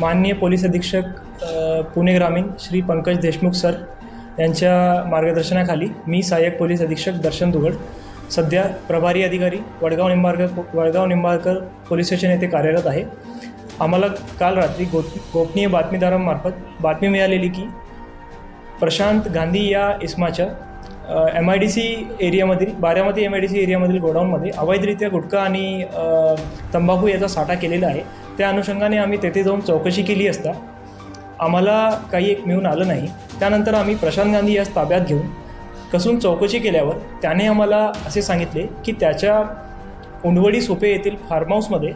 माननीय पोलीस अधीक्षक पुणे ग्रामीण श्री पंकज देशमुख सर यांच्या मार्गदर्शनाखाली मी सहाय्यक पोलीस अधीक्षक दर्शन दुगड सध्या प्रभारी अधिकारी वडगाव निंबाळकर वडगाव निंबाळकर पोलीस स्टेशन येथे कार्यरत आहे. आम्हाला काल रात्री गो गोपनीय बातमीदारांमार्फत बातमी मिळालेली की प्रशांत गांधी या इस्माच्या M I D C एरियामधील Baramati M I D C एरियामधील गोडाऊनमध्ये अवैधरित्या गुटखा आणि तंबाखू याचा साठा केलेला आहे. त्या अनुषंगाने आम्ही तेथे जाऊन चौकशी केली असता आम्हाला काही एक मिळून आलं नाही. त्यानंतर आम्ही प्रशांत गांधी यास ताब्यात घेऊन कसून चौकशी केल्यावर त्याने आम्हाला असे सांगितले की त्याच्या उंडवडी सोपे येथील फार्म हाऊसमध्ये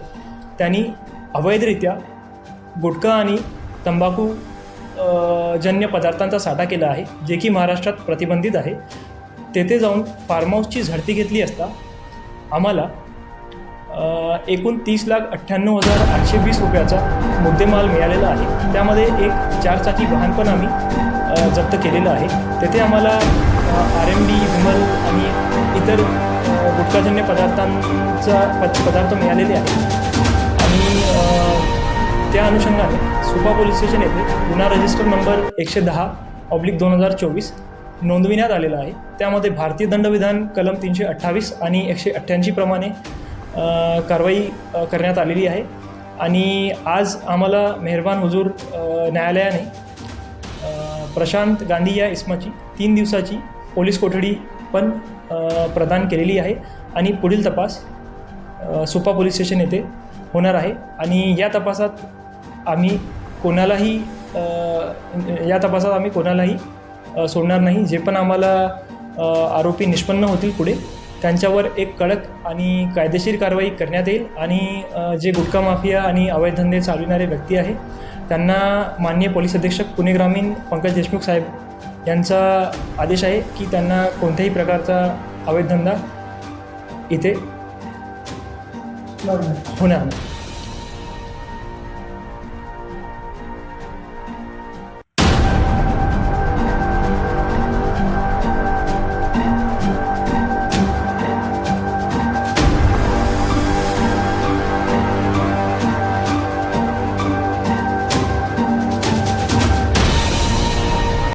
त्यांनी अवैधरित्या गुटखा आणि तंबाखू जन्य पदार्थांचा साठा केला आहे जे की महाराष्ट्रात प्रतिबंधित आहे. तेथे जाऊन फार्म हाऊसची झडती घेतली असता आम्हाला एकूण तीस लाख अठ्ठ्याण्णव हजार आठशे वीस रुपयाचा मुद्देमाल मिळालेला आहे. त्यामध्ये एक चारचाकी वाहन पण आम्ही जप्त केलेलं आहे. तेथे आम्हाला आर एम डी विमल आणि इतर अ, गुटखाजन्य पदार्थांचा प पदार्थ मिळालेले आहेत. आणि त्या अनुषंगाने सुपा पोलीस स्टेशन येथे गुन्हा रजिस्टर नंबर एकशे दहा ऑब्लिक दोन हजार चोवीस नोंदविण्यात आलेला आहे. त्यामध्ये भारतीय दंडविधान कलम तीनशे अठ्ठावीस आणि एकशे अठ्ठ्याऐंशी प्रमाणे कारवाई करण्यात आलेली आहे. आणि आज आम्हाला मेहरबान हुजूर न्यायालयाने प्रशांत गांधी या इस्माची तीन दिवसाची पोलीस कोठडी पण प्रदान केलेली आहे. आणि पुढील तपास सुपा पोलीस स्टेशन येथे होणार आहे. आणि या तपासात आम्ही कोणालाही या तपासात आम्ही कोणालाही सोडणार नाही जे पण आम्हाला आरोपी निष्पन्न होतील पुढे त्यांच्यावर एक कडक आणि कायदेशीर कारवाई करण्यात येईल आणि जे गुटखा माफिया आणि अवैध धंदे चालविणारे व्यक्ती आहे त्यांना माननीय पोलीस अधीक्षक पुणे ग्रामीण पंकज देशमुख साहेब यांचा आदेश आहे की त्यांना कोणत्याही प्रकारचा अवैध धंदा इथे होणार नाही.